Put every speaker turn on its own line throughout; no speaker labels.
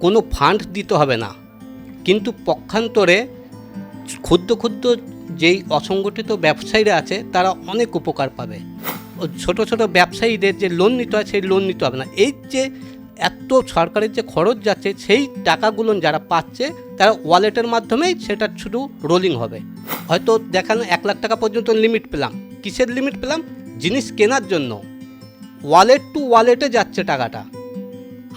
কোনো ফান্ড দিতে হবে না। কিন্তু পক্ষান্তরে ক্ষুদ্র ক্ষুদ্র যেই অসংগঠিত ব্যবসায়ীরা আছে, তারা অনেক উপকার পাবে। ও ছোট ছোট ব্যবসায়ীদের যে লোন নিতে হয়, সেই লোন নিতে হবে না। এই যে এত সরকারের যে খরচ যাচ্ছে, সেই টাকাগুলো যারা পাচ্ছে, তারা ওয়ালেটের মাধ্যমেই সেটা শুধু রোলিং হবে। হয়তো দেখানো এক লাখ টাকা পর্যন্ত লিমিট পেলাম। কিসের লিমিট পেলাম? জিনিস কেনার জন্য। ওয়ালেট টু ওয়ালেটে যাচ্ছে টাকাটা।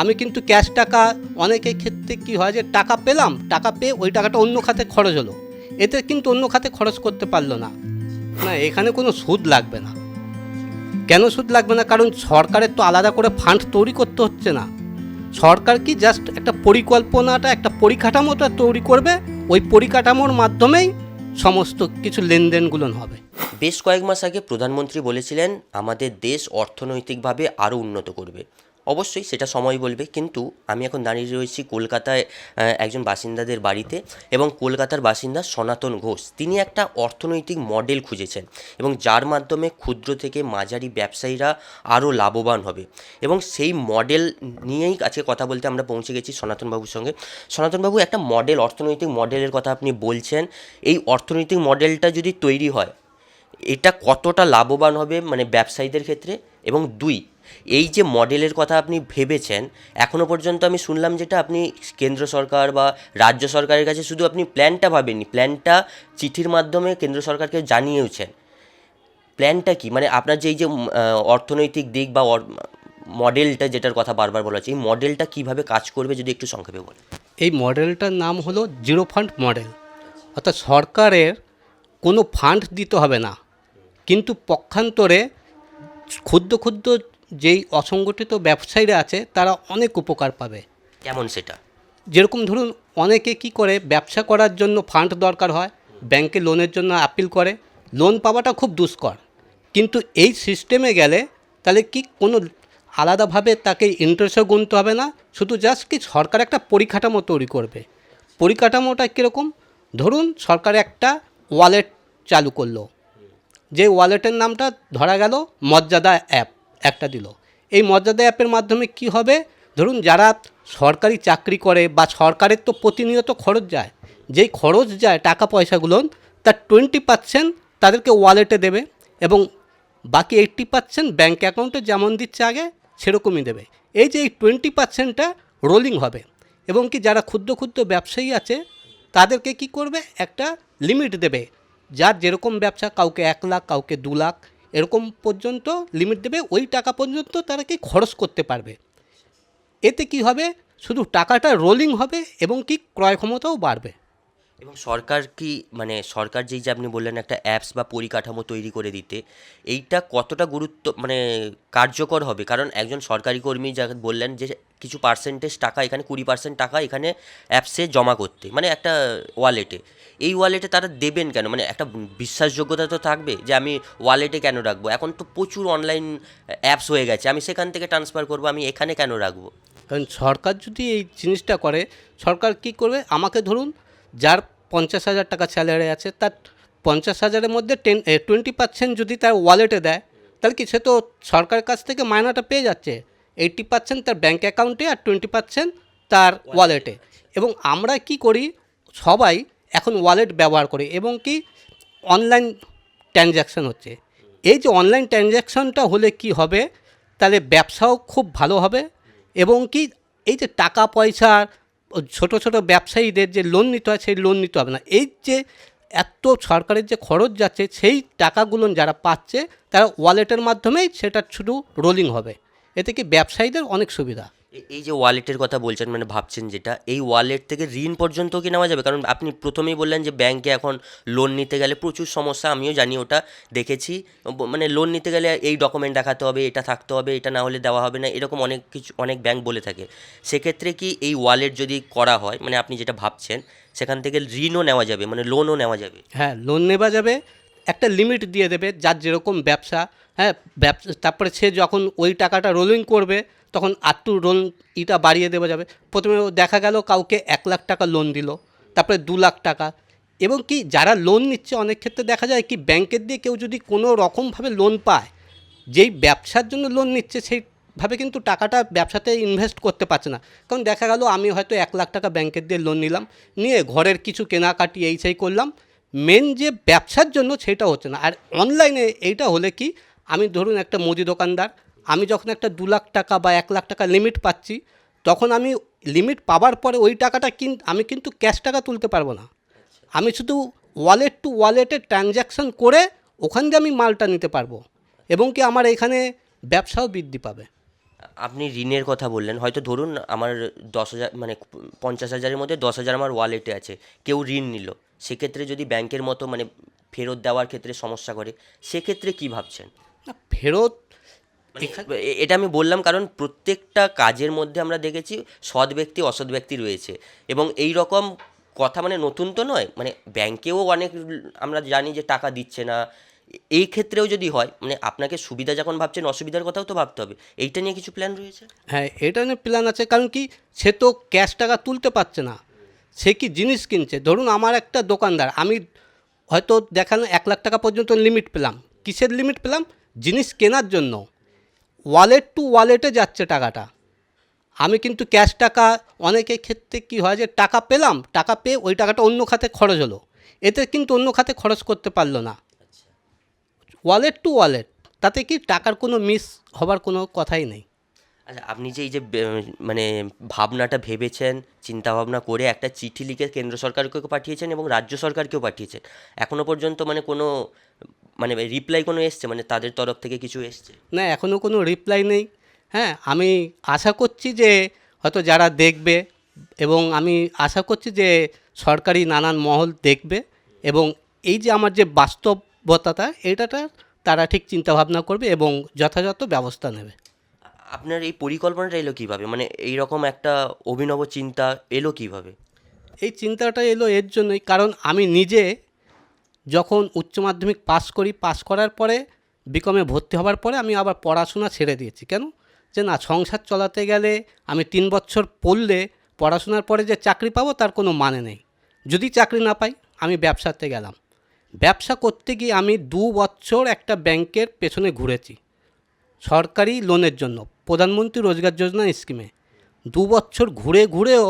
আমি কিন্তু ক্যাশ টাকা, অনেকের ক্ষেত্রে কি হয় যে টাকা পেলাম, টাকা পেয়ে ওই টাকাটা অন্য খাতে খরচ হলো। এতে কিন্তু অন্য খাতে খরচ করতে পারল না। না, এখানে কোনো সুদ লাগবে না। কেন সুদ লাগবে না? কারণ সরকারের তো আলাদা করে ফান্ড তৈরি করতে হচ্ছে না। সরকার কি জাস্ট একটা পরিকল্পনাটা, একটা পরিকাঠামোটা তৈরি করবে? ওই পরিকাঠামোর মাধ্যমেই সমস্ত কিছু লেনদেনগুলো হবে।
বেশ কয়েক মাস আগে প্রধানমন্ত্রী বলেছিলেন, আমাদের দেশ অর্থনৈতিকভাবে আরও উন্নত করবে। অবশ্যই সেটা সময় বলবে। কিন্তু আমি এখন দাঁড়িয়ে রয়েছি কলকাতায় একজন বাসিন্দাদের বাড়িতে এবং কলকাতার বাসিন্দা সনাতন ঘোষ। তিনি একটা অর্থনৈতিক মডেল খুঁজেছেন এবং যার মাধ্যমে ক্ষুদ্র থেকে মাঝারি ব্যবসায়ীরা আরও লাভবান হবে। এবং সেই মডেল নিয়েই আজকে কথা বলতে আমরা পৌঁছে গেছি সনাতনবাবুর সঙ্গে। সনাতনবাবু একটা মডেল, অর্থনৈতিক মডেলের কথা আপনি বলছেন। এই অর্থনৈতিক মডেলটা যদি তৈরি হয়, এটা কতটা লাভবান হবে মানে ব্যবসায়ীদের ক্ষেত্রে? এবং দুই এই যে মডেলের কথা আপনি ভেবেছেন এখনও পর্যন্ত আমি শুনলাম যেটা আপনি কেন্দ্র সরকার বা রাজ্য সরকারের কাছে শুধু আপনি প্ল্যানটা ভাবেননি, প্ল্যানটা চিঠির মাধ্যমে কেন্দ্র সরকারকে জানিয়েওছেন। প্ল্যানটা কি? মানে আপনার যে এই যে অর্থনৈতিক দিক বা মডেলটা যেটার কথা বারবার বলা হচ্ছে, এই মডেলটা কীভাবে কাজ করবে যদি একটু সংক্ষেপে বলেন?
এই মডেলটার নাম হলো জিরো ফান্ড মডেল। অর্থাৎ সরকারের কোনো ফান্ড দিতে হবে না। কিন্তু পক্ষান্তরে ক্ষুদ্র ক্ষুদ্র যেই অসংগঠিত ব্যবসায়ীরা আছে তারা অনেক উপকার পাবে।
কেমন সেটা?
যেরকম ধরুন অনেকে কি করে ব্যবসা করার জন্য ফান্ড দরকার হয় ব্যাংকে লোনের জন্য আপিল করে। লোন পাওয়াটা খুব দুষ্কর। কিন্তু এই সিস্টেমে গেলে তাহলে কি কোনো আলাদাভাবে তাকে ইন্টারেস্টও গুনতে হবে না? শুধু জাস্ট কি সরকার একটা পরিকাঠামো তৈরি করবে। পরিকাঠামোটা কীরকম? ধরুন সরকার একটা ওয়ালেট চালু করল। যে ওয়ালেটের নামটা ধরা গেল মর্যাদা অ্যাপ একটা দিল। এই মর্যাদা অ্যাপের মাধ্যমে কি হবে? ধরুন যারা সরকারি চাকরি করে বা সরকারের তো প্রতিনিয়ত খরচ যায়, যেই খরচ যায় টাকা পয়সাগুলো তার টোয়েন্টি পার্সেন্ট তাদেরকে ওয়ালেটে দেবে এবং বাকি এইট্টি পার্সেন্ট ব্যাঙ্ক অ্যাকাউন্টে যেমন দিচ্ছে আগে, সেরকমই দেবে। এই যে এই টোয়েন্টি পার্সেন্টটা রোলিং হবে এবং কি যারা ক্ষুদ্র ক্ষুদ্র ব্যবসায়ী আছে, তাদেরকে কি করবে? একটা লিমিট দেবে। যার যেরকম ব্যবসা, কাউকে এক লাখ, কাউকে দু লাখ এরকম পর্যন্ত লিমিট দেবে, ওই টাকা পর্যন্ত তারা কি খরচ করতে পারবে। এতে কি হবে? শুধু টাকাটা রোলিং হবে এবং কি ক্রয় ক্ষমতাও বাড়বে।
এবং সরকার কি মানে সরকার যেই যে আপনি বললেন একটা অ্যাপস বা পরিকাঠামো তৈরি করে দিতে, এইটা কতটা গুরুত্ব মানে কার্যকর হবে? কারণ একজন সরকারি কর্মী যা বললেন যে কিছু পার্সেন্টেজ টাকা এখানে, কুড়ি পার্সেন্ট টাকা এখানে অ্যাপসে জমা করতে মানে একটা ওয়ালেটে এই ওয়ালেটে তারা দেবেন কেন? মানে একটা বিশ্বাসযোগ্যতা তো থাকবে যে আমি ওয়ালেটে কেন রাখব? এখন তো প্রচুর অনলাইন অ্যাপস হয়ে গেছে, আমি সেখান থেকে ট্রান্সফার করব, আমি এখানে কেন রাখব?
কারণ সরকার যদি এই জিনিসটা করে, সরকার কি করবে? আমাকে ধরুন যার পঞ্চাশ হাজার টাকা স্যালারি আছে, তার পঞ্চাশ হাজারের মধ্যে টেন টোয়েন্টি পার্সেন্ট যদি তার ওয়ালেটে দেয়, তাহলে কি সে তো সরকারের কাছ থেকে মায়নাটা পেয়ে যাচ্ছে? এইট্টি পার্সেন্ট তার ব্যাঙ্ক অ্যাকাউন্টে আর টোয়েন্টি পার্সেন্ট তার ওয়ালেটে এবং আমরা কি করি? সবাই এখন ওয়ালেট ব্যবহার করি এবং কি অনলাইন ট্রানজ্যাকশন হচ্ছে। এই যে অনলাইন ট্রানজ্যাকশনটা হলে কি হবে? তাহলে ব্যবসাও খুব ভালো হবে এবং কি এই যে টাকা পয়সার ছোট ছোট ব্যবসায়ীদের যে লোন নিতে হয়, সেই লোন নিতে হবে না। এই যে এত সরকারের যে খরচ যাচ্ছে, সেই টাকাগুলো যারা পাচ্ছে, তারা ওয়ালেটের মাধ্যমেই সেটা শুধু রোলিং হবে। এতে কি ব্যবসায়ীদের অনেক সুবিধা?
এই যে ওয়ালেটের কথা বলছেন মানে ভাবছেন যেটা, এই ওয়ালেট থেকে ঋণ পর্যন্ত কি নেওয়া যাবে? কারণ আপনি প্রথমেই বললেন যে ব্যাংকে এখন লোন নিতে গেলে প্রচুর সমস্যা, আমিও জানি ওটা, দেখেছি। মানে লোন নিতে গেলে এই ডকুমেন্ট দেখাতে হবে, এটা থাকতে হবে, এটা না হলে দেওয়া হবে না, এরকম অনেক কিছু, অনেক ব্যাংক বলে থাকে। সেক্ষেত্রে কি এই ওয়ালেট যদি করা হয় মানে আপনি যেটা ভাবছেন, সেখান থেকে ঋণও নেওয়া যাবে মানে লোনও নেওয়া যাবে?
হ্যাঁ লোন নেওয়া যাবে একটা লিমিট দিয়ে দেবে যার যেরকম ব্যবসা হ্যাঁ ব্যবসা, তারপরে সে যখন ওই টাকাটা রোলিং করবে, তখন আটটু লোন ইটা বাড়িয়ে দেওয়া যাবে। প্রথমে দেখা গেল কাউকে এক লাখ টাকা লোন দিল, তারপরে দু লাখ টাকা। এবং কি, যারা লোন নিচ্ছে, অনেক ক্ষেত্রে দেখা যায় কি, ব্যাংকের দিয়ে কেউ যদি কোনো রকমভাবে লোন পায়, যেই ব্যবসার জন্য লোন নিচ্ছে সেই সঠিকভাবে কিন্তু টাকাটা ব্যবসাতে ইনভেস্ট করতে পারছে না। কারণ দেখা গেল, আমি হয়তো এক লাখ টাকা ব্যাংকের দিয়ে লোন নিলাম, নিয়ে ঘরের কিছু কেনাকাটি এই সেই করলাম মেন যে ব্যবসার জন্য সেটা হচ্ছে না। আর অনলাইনে এইটা হলে কি, আমি ধরুন একটা মুদি দোকানদার, আমি যখন একটা দু লাখ টাকা বা এক লাখ টাকা লিমিট পাচ্ছি, তখন আমি লিমিট পাওয়ার পরে ওই টাকাটা কিন, আমি কিন্তু ক্যাশ টাকা তুলতে পারব না। আমি শুধু ওয়ালেট টু ওয়ালেটে ট্রানজ্যাকশন করে ওখান দিয়ে আমি মালটা নিতে পারব এবং কি আমার এখানে ব্যবসাও বৃদ্ধি পাবে।
আপনি ঋণের কথা বললেন, হয়তো ধরুন আমার দশ হাজার মানে পঞ্চাশ হাজারের মধ্যে দশ হাজার আমার ওয়ালেটে আছে, কেউ ঋণ নিল। সেক্ষেত্রে যদি ব্যাংকের মতো মানে ফেরত দেওয়ার ক্ষেত্রে সমস্যা করে সেক্ষেত্রে কি ভাবছেন?
না ফেরত
মানে এটা আমি বললাম কারণ প্রত্যেকটা কাজের মধ্যে আমরা দেখেছি সৎ ব্যক্তি অসৎ ব্যক্তি রয়েছে। এবং এই রকম কথা মানে নতুন তো নয় মানে ব্যাংকেও অনেক আমরা জানি যে টাকা দিচ্ছে না। এই ক্ষেত্রেও যদি হয় মানে আপনাকে সুবিধা যখন ভাবছেন অসুবিধার কথাও তো ভাবতে হবে। এইটা নিয়ে কিছু প্ল্যান রয়েছে?
হ্যাঁ এটা নিয়ে প্ল্যান আছে কারণ কি সে তো ক্যাশ টাকা তুলতে পারছে না। সে কি জিনিস কিনছে? ধরুন আমার একটা দোকানদার আমি হয়তো দেখানো এক লাখ টাকা পর্যন্ত লিমিট পেলাম। কিসের লিমিট পেলাম? জিনিস কেনার জন্য। ওয়ালেট টু ওয়ালেটে যাচ্ছে টাকাটা। আমি কিন্তু ক্যাশ টাকা অনেকের ক্ষেত্রে কি হয় যে টাকা পেলাম টাকা পেয়ে ওই টাকাটা অন্য খাতে খরচ হলো। এতে কিন্তু অন্য খাতে খরচ করতে পারল না। ওয়ালেট টু ওয়ালেট তাতে কি টাকার কোনো মিস হবার কোনো কথাই নেই।
আচ্ছা আপনি যে এই যে মানে ভাবনাটা ভেবেছেন চিন্তা ভাবনা করে একটা চিঠি লিখে কেন্দ্র সরকারকেও পাঠিয়েছেন এবং রাজ্য সরকারকেও পাঠিয়েছেন, এখনও পর্যন্ত মানে কোনো মানে রিপ্লাই কোনো এসছে? মানে তাদের তরফ থেকে কিছু এসছে?
না এখনও কোনো রিপ্লাই নেই। হ্যাঁ আমি আশা করছি যে হয়তো যারা দেখবে এবং আমি আশা করছি যে সরকারি নানান মহল দেখবে এবং এই যে আমার যে বাস্তবতাটা, এটাটা তারা ঠিক চিন্তাভাবনা করবে এবং যথাযথ ব্যবস্থা নেবে।
আপনার এই পরিকল্পনাটা এলো কীভাবে? মানে এই রকম একটা অভিনব চিন্তা এলো কীভাবে?
এই চিন্তাটা এলো এর জন্যই। কারণ আমি নিজে যখন উচ্চ মাধ্যমিক পাস করি পাস করার পরে বিকমে ভর্তি হওয়ার পরে আমি আবার পড়াশোনা ছেড়ে দিয়েছি। কেন? যে না, সংসার চলাতে গেলে আমি তিন বছর পড়লে পড়াশোনার পরে যে চাকরি পাবো তার কোনো মানে নেই। যদি চাকরি না পাই, আমি ব্যবসাতে গেলাম। ব্যবসা করতে গিয়ে আমি দু বছর একটা ব্যাংকের পেছনে ঘুরেছি। সরকারি লোনের জন্য। প্রধানমন্ত্রী রোজগার যোজনা স্কিমে। দু বছর ঘুরে ঘুরেও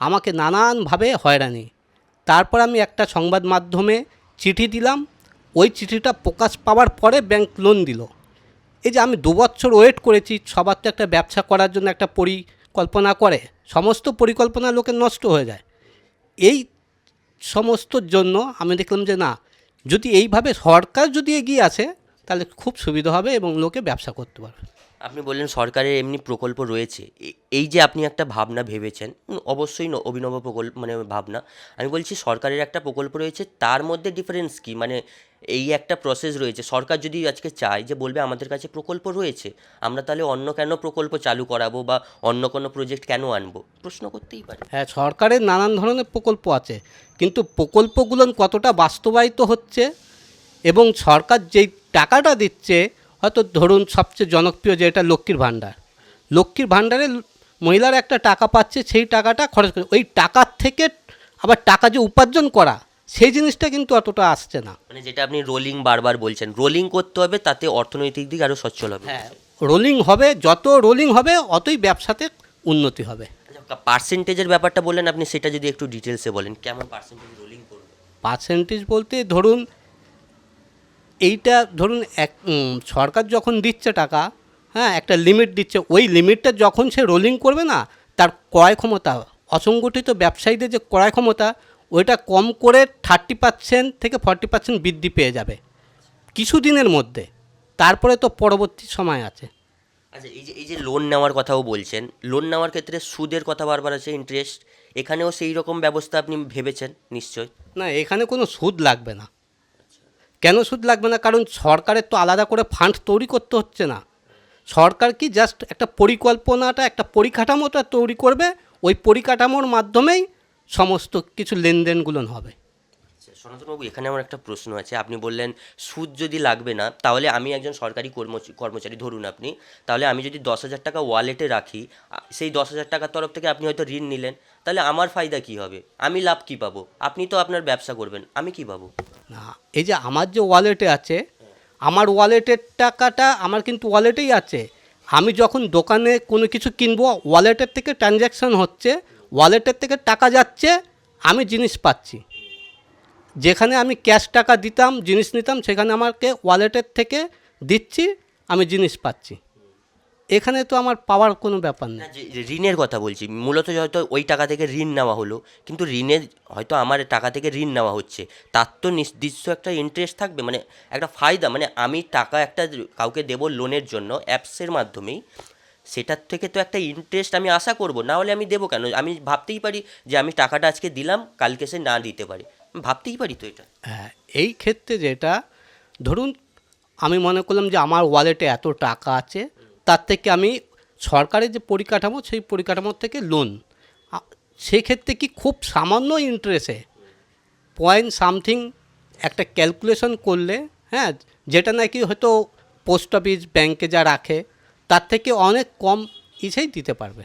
আমাকে নানানভাবে হয়রানি। তারপর আমি একটা সংবাদ মাধ্যমে চিঠি দিলাম। ওই চিঠিটা প্রকাশ পাওয়ার পরে ব্যাংক লোন দিল। এই যে আমি দু বছর ওয়েট করেছি, সবার তো একটা ব্যবসা করার জন্য একটা পরিকল্পনা করে। সমস্ত পরিকল্পনা লোকে নষ্ট হয়ে যায়। এই সমস্তর জন্য আমি দেখলাম যে না, যদি এইভাবে সরকার যদি এগিয়ে আসে, তাহলে খুব সুবিধা হবে এবং লোকে ব্যবসা করতে পারবে।
আপনি বললেন সরকারের এমনি প্রকল্প রয়েছে। এই যে আপনি একটা ভাবনা ভেবেছেন অবশ্যই অভিনব প্রকল্প মানে ভাবনা। আমি বলছি সরকারের একটা প্রকল্প রয়েছে, তার মধ্যে ডিফারেন্স কি? মানে এই একটা প্রসেস রয়েছে, সরকার যদি আজকে চায় যে বলবে আমাদের কাছে প্রকল্প রয়েছে, আমরা তাহলে অন্য কেন প্রকল্প চালু করাবো বা অন্য কোনো প্রজেক্ট কেন আনব? প্রশ্ন করতেই পারে।
হ্যাঁ সরকারের নানান ধরনের প্রকল্প আছে, কিন্তু প্রকল্পগুলো কতটা বাস্তবায়িত হচ্ছে এবং সরকার যেই টাকাটা দিচ্ছে হয়তো ধরুন সবচেয়ে জনপ্রিয় যেটা লক্ষ্মীর ভাণ্ডার। লক্ষ্মীর ভাণ্ডারে মহিলারা একটা টাকা পাচ্ছে সেই টাকাটা খরচ করে। ওই টাকার থেকে আবার টাকা যে উপার্জন করা সেই জিনিসটা কিন্তু অতটা আসছে না।
মানে যেটা আপনি রোলিং বারবার বলছেন রোলিং করতে হবে তাতে অর্থনৈতিক দিক আরও সচ্ছল হবে।
হ্যাঁ রোলিং হবে যত রোলিং হবে অতই ব্যবসাতে উন্নতি হবে।
পার্সেন্টেজের ব্যাপারটা বললেন আপনি সেটা যদি একটু ডিটেলসে বলেন কেমন পার্সেন্টেজ রোলিং করবে?
পার্সেন্টেজ বলতে ধরুন এইটা ধরুন এক সরকার যখন দিচ্ছে টাকা হ্যাঁ একটা লিমিট দিচ্ছে ওই লিমিটটা যখন সে রোলিং করবে না তার ক্রয় ক্ষমতা অসংগঠিত ব্যবসায়ীদের যে ক্রয় ক্ষমতা ওইটা কম করে থার্টি পার্সেন্ট থেকে ফর্টি পার্সেন্ট বৃদ্ধি পেয়ে যাবে কিছুদিনের মধ্যে। তারপরে তো পরবর্তী সময় আছে।
আচ্ছা এই যে এই যে লোন নেওয়ার কথাও বলছেন লোন নেওয়ার ক্ষেত্রে সুদের কথা বারবার আছে ইন্টারেস্ট এখানেও সেই রকম ব্যবস্থা আপনি ভেবেছেন? নিশ্চয়
না এখানে কোনো সুদ লাগবে না। কেন সুদ লাগবে না? কারণ সরকারের তো আলাদা করে ফান্ড তৈরি করতে হচ্ছে না। সরকার কি জাস্ট একটা পরিকল্পনাটা, একটা পরিকাঠামোটা তৈরি করবে? ওই পরিকাঠামোর মাধ্যমেই সমস্ত কিছু লেনদেনগুলো হবে।
সনাতনবাবু এখানে আমার একটা প্রশ্ন আছে। আপনি বললেন, সুদ যদি লাগবে না, তাহলে আমি একজন সরকারি কর্মচ- কর্মচারী, ধরুন আপনি, তাহলে আমি যদি দশ হাজার টাকা ওয়ালেটে রাখি সেই দশ হাজার টাকার তরফ থেকে আপনি হয়তো ঋণ নিলেন, তাহলে আমার ফায়দা কি হবে? আমি লাভ কি পাবো? আপনি তো আপনার ব্যবসা করবেন, আমি কি পাবো?
না, এই যে আমার যে ওয়ালেটে আছে, আমার ওয়ালেটের টাকাটা আমার কিন্তু ওয়ালেটেই আছে। আমি যখন দোকানে কোনো কিছু কিনবো, ওয়ালেটের থেকে ট্রানজ্যাকশান হচ্ছে, ওয়ালেটের থেকে টাকা যাচ্ছে, আমি জিনিস পাচ্ছি। যেখানে আমি ক্যাশ টাকা দিতাম, জিনিস নিতাম, সেখানে আমাকে ওয়ালেটের থেকে দিচ্ছি, আমি জিনিস পাচ্ছি। এখানে তো আমার পাওয়ার কোনো ব্যাপার
না ঋণের কথা বলছি, মূলত হয়তো ওই টাকা থেকে ঋণ নেওয়া হলো, কিন্তু ঋণের হয়তো আমার টাকা থেকে ঋণ নেওয়া হচ্ছে, তার তো নির্দিষ্ট একটা ইন্টারেস্ট থাকবে মানে একটা ফায়দা মানে আমি টাকা একটা কাউকে দেবো লোনের জন্য অ্যাপসের মাধ্যমেই, সেটার থেকে তো একটা ইন্টারেস্ট আমি আশা করব, না হলে আমি দেবো কেন? আমি ভাবতেই পারি যে আমি টাকাটা আজকে দিলাম, কালকে সে না দিতে পারি। ভাবতেই পারি তো এটা।
হ্যাঁ এই ক্ষেত্রে যেটা, ধরুন, আমি মনে করলাম যে আমার ওয়ালেটে এত টাকা আছে, তার থেকে আমি সরকারের যে পরিকাঠামো, সেই পরিকাঠামোর থেকে লোন সেক্ষেত্রে কি খুব সামান্য ইন্টারেস্টে পয়েন্ট সামথিং একটা ক্যালকুলেশন করলে হ্যাঁ যেটা নাকি হয়তো পোস্ট অফিস ব্যাংকে যা রাখে, তার থেকে অনেক কম ইসেই দিতে পারবে।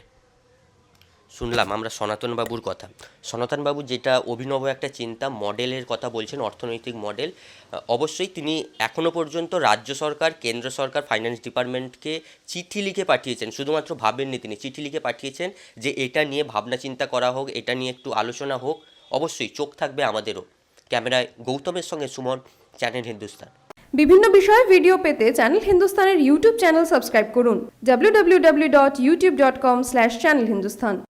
শুনলাম, আমরা সনাতন বাবুর কথা। সনাতন বাবু যেটা অভিনব একটা চিন্তা, মডেলের কথা বলছেন, অর্থনৈতিক মডেল। অবশ্যই তিনি এখনও পর্যন্ত রাজ্য সরকার, কেন্দ্র সরকার ফাইন্যান্স ডিপার্টমেন্টকে চিঠি লিখে পাঠিয়েছেন, শুধুমাত্র ভাবেননি তিনি, চিঠি লিখে পাঠিয়েছেন যে এটা নিয়ে ভাবনা চিন্তা করা হোক, এটা নিয়ে একটু আলোচনা হোক, অবশ্যই চোখ থাকবে আমাদেরও। ক্যামেরায় গৌতমের সঙ্গে সুমন, চ্যানেল হিন্দুস্তান।
বিভিন্ন বিষয়ে ভিডিও পেতে চ্যানেল হিন্দুস্তানের ইউটিউব চ্যানেল সাবস্ক্রাইব করুন www.youtube.com/channelhindustan